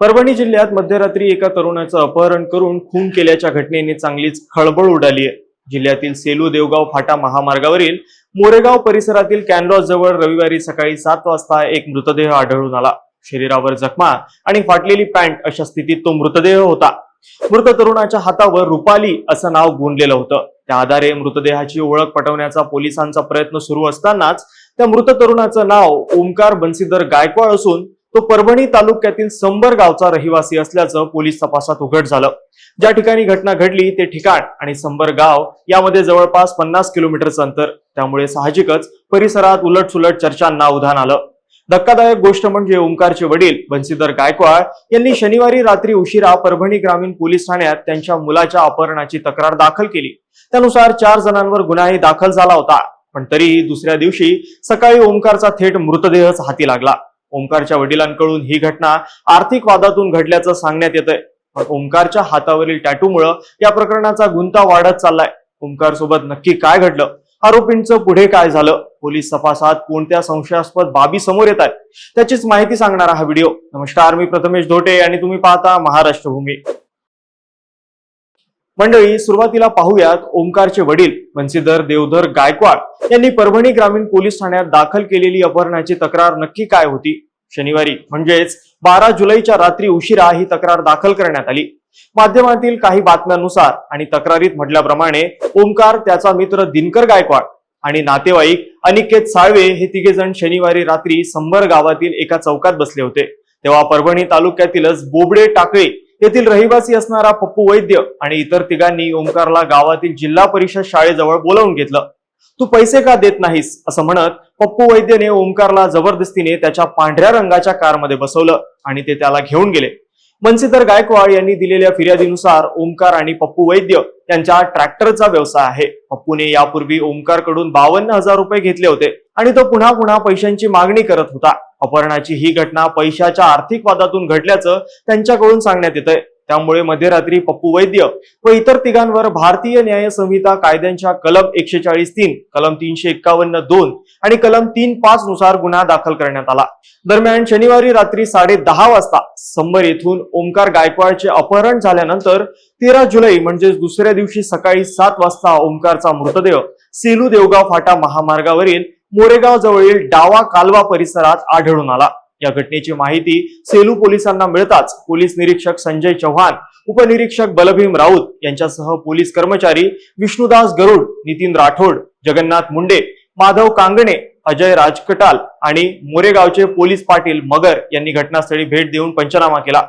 परभणी जिल्ह्यात मध्यरात्री एका तरुणाचं अपहरण करून खून केल्याच्या घटनेने चांगलीच खळबळ उडाली आहे. जिल्ह्यातील सेलू देवगाव फाटा महामार्गावरील मोरेगाव परिसरातील कॅनलॉस जवळ रविवारी सकाळी सात वाजता एक मृतदेह आढळून आला. शरीरावर जखमा आणि फाटलेली पॅन्ट अशा स्थितीत तो मृतदेह होता. मृत तरुणाच्या हातावर रुपाली असं नाव गुंडलेलं होतं. त्या आधारे मृतदेहाची ओळख पटवण्याचा पोलिसांचा प्रयत्न सुरू असतानाच त्या मृत तरुणाचं नाव ओमकार बन्सीधर गायकवाड असून तो परभणी तालुक्यातील संबर गावचा रहिवासी असल्याचं पोलीस तपासात उघड झालं. ज्या ठिकाणी घटना घडली ते ठिकाण आणि संबर गाव यामध्ये जवळपास पन्नास किलोमीटरचं अंतर. त्यामुळे साहजिकच परिसरात उलटसुलट चर्चांना उधाण आलं. धक्कादायक गोष्ट म्हणजे ओंकारचे वडील बन्सीधर गायकवाड यांनी शनिवारी रात्री उशिरा परभणी ग्रामीण पोलीस ठाण्यात त्यांच्या मुलाच्या अपहरणाची तक्रार दाखल केली. त्यानुसार चार जणांवर गुन्हाही दाखल झाला होता. पण तरीही दुसऱ्या दिवशी सकाळी ओंकारचा थेट मृतदेहच हाती लागला. ओंकारच्या वडिलांकडून ही घटना आर्थिक वादातून घडल्याचं सांगण्यात येतंय. पण ओंकारच्या हातावरील टॅटूमुळं या प्रकरणाचा गुंता वाढत चाललाय. ओंकार सोबत नक्की काय घडलं? आरोपींचं पुढे काय झालं? पोलीस तपासात कोणत्या संशयास्पद बाबी समोर येत आहेत त्याचीच माहिती सांगणारा हा व्हिडिओ. नमस्कार मी प्रथमेश धोटे आणि तुम्ही पाहता महाराष्ट्र भूमी मंडळी सुरुवातीला पाहूयात ओंकारचे वडील मनसीधर देवधर गायकवाड यांनी परभणी ग्रामीण पोलीस ठाण्यात दाखल केलेली अपहरणाची तक्रार नक्की काय होती? शनिवारी. म्हणजेच बारा जुलैच्या रात्री उशिरा ही तक्रार दाखल करण्यात आली. माध्यमातील काही बातम्यांनुसार आणि तक्रारीत म्हटल्याप्रमाणे ओंकार त्याचा मित्र दिनकर गायकवाड आणि नातेवाईक अनिकेत साळवे हे तिघे जण शनिवारी रात्री संबर गावातील एका चौकात बसले होते. तेव्हा परभणी तालुक्यातीलच बोबडे टाकळे येथील रहिवासी असणारा पप्पू वैद्य आणि इतर तिघांनी ओंकारला गावातील जिल्हा परिषद शाळेजवळ बोलावून घेतलं. तू पैसे का देत नाहीस? असं म्हणत पप्पू वैद्यने ओंकारला जबरदस्तीने त्याच्या पांढऱ्या रंगाच्या कारमध्ये बसवलं आणि ते त्याला घेऊन गेले. मनसीधर गायकवाड यांनी दिलेल्या फिर्यादीनुसार ओंकार आणि पप्पू वैद्य यांच्या ट्रॅक्टरचा व्यवसाय आहे. पप्पूने यापूर्वी ओंकारकडून बावन्न हजार रुपये घेतले होते आणि तो पुन्हा पुन्हा पैशांची मागणी करत होता. अपहरणाची ही घटना पैशाच्या आर्थिक वादातून घडल्याचं त्यांच्याकडून सांगण्यात येतंय. त्यामुळे मध्यरात्री पप्पू वैद्य व इतर तिघांवर भारतीय न्याय संहिता कायद्यांच्या कलम एकशे चाळीस तीन कलम तीनशे एक्कावन्न दोन आणि कलम तीन पाच नुसार गुन्हा दाखल करण्यात आला. दरम्यान शनिवारी रात्री साडे दहा वाजता संबर येथून ओंकार गायकवाडचे अपहरण झाल्यानंतर तेरा जुलै म्हणजेच दुसऱ्या दिवशी सकाळी सात वाजता ओंकारचा मृतदेह सेलू देवगाव फाटा महामार्गावरील मोरेगाव जवळील डावा कालवा परिसरात आढळून आला. या घटनेची माहिती सेलू पोलिसांना मिळताच पोलीस निरीक्षक संजय चव्हाण उपनिरीक्षक बलभीम राऊत यांच्यासह पोलीस कर्मचारी विष्णुदास गरुड नितीन राठोड जगन्नाथ मुंडे माधव कांगणे अजय राजकटाल आणि मोरेगावचे पोलीस पाटील मगर यांनी घटनास्थळी भेट देऊन पंचनामा केला.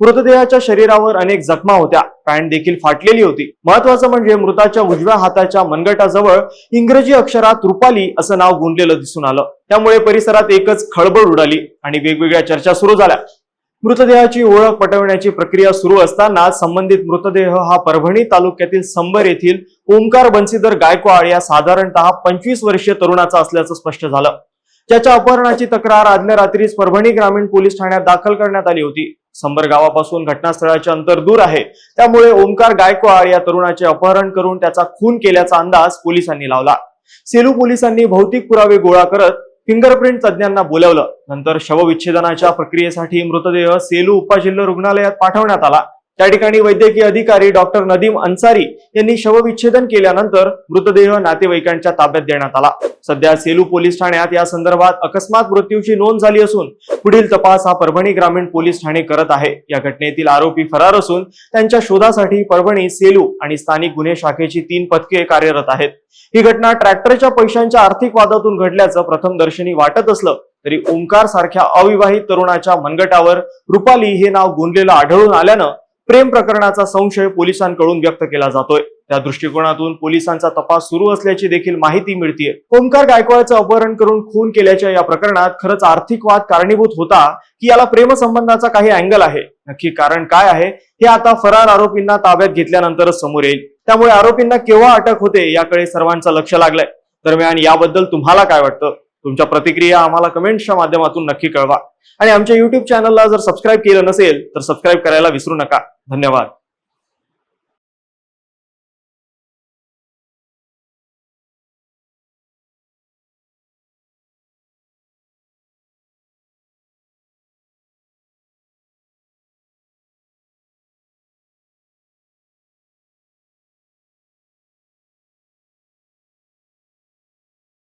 मृतदेहाच्या शरीरावर अनेक जखमा होत्या. पॅन्ट देखील फाटलेली होती. महत्वाचं म्हणजे मृताच्या उजव्या हाताच्या मनगटाजवळ इंग्रजी अक्षरात रुपाली असं नाव गुंडलेलं दिसून आलं. त्यामुळे परिसरात एकच खळबळ उडाली आणि वेगवेगळ्या चर्चा सुरू झाल्या. मृतदेहाची ओळख पटवण्याची प्रक्रिया सुरू असताना संबंधित मृतदेह हा परभणी तालुक्यातील संबर येथील ओंकार बन्सीधर गायकवाड या साधारणतः पंचवीस वर्षीय तरुणाचा असल्याचं स्पष्ट झालं. ज्याच्या अपहरणाची तक्रार आदल्या रात्रीच परभणी ग्रामीण पोलीस ठाण्यात दाखल करण्यात आली होती. संबर गावापासून घटनास्थळाचे अंतर दूर आहे. त्यामुळे ओंकार गायकवाड या तरुणाचे अपहरण करून त्याचा खून केल्याचा अंदाज पोलिसांनी लावला. सेलू पोलिसांनी भौतिक पुरावे गोळा करत फिंगरप्रिंट तज्ज्ञांना बोलावलं. नंतर शवविच्छेदनाच्या प्रक्रियेसाठी मृतदेह सेलू उपजिल्हा रुग्णालयात पाठवण्यात आला. त्या ठिकाणी वैद्यकीय अधिकारी डॉक्टर नदीम अन्सारी यांनी शवविच्छेदन केल्यानंतर मृतदेह नातेवाईकांच्या ताब्यात देण्यात आला. सध्या सेलू पोलीस ठाण्यात या संदर्भात अकस्मात मृत्यूची नोंद झाली असून पुढील तपास हा परभणी ग्रामीण पोलीस ठाणे करत आहे. या घटनेतील आरोपी फरार असून त्यांच्या शोधासाठी परभणी सेलू आणि स्थानिक गुन्हे शाखेची तीन पथके कार्यरत आहेत. ही घटना ट्रॅक्टरच्या पैशांच्या आर्थिक वादातून घडल्याचं प्रथम दर्शनी वाटत असलं तरी ओंकार सारख्या अविवाहित तरुणाच्या मनगटावर रुपाली हे नाव गुंडलेलं आढळून आल्यानं प्रेम प्रकरणाचा संशय पोलिसांकडून व्यक्त केला जातोय. त्या दृष्टिकोनातून पोलिसांचा तपास सुरू असल्याची देखील माहिती मिळतीये. ओंकार गायकवाडचं अपहरण करून खून केल्याच्या या प्रकरणात खरंच आर्थिक वाद कारणीभूत होता की याला प्रेमसंबंधाचा काही अँगल आहे? नक्की कारण काय आहे? हे आता फरार आरोपींना ताब्यात घेतल्यानंतरच समोर येईल. त्यामुळे आरोपींना केव्हा अटक होते याकडे सर्वांचं लक्ष लागलंय. दरम्यान याबद्दल तुम्हाला काय वाटतं? तुमच्या प्रतिक्रिया आम्हाला कमेंट्सच्या माध्यमातून नक्की कळवा. आणि आमच्या युट्यूब चॅनलला जर सबस्क्राईब केलं नसेल तर सबस्क्राईब करायला विसरू नका. धन्यवाद.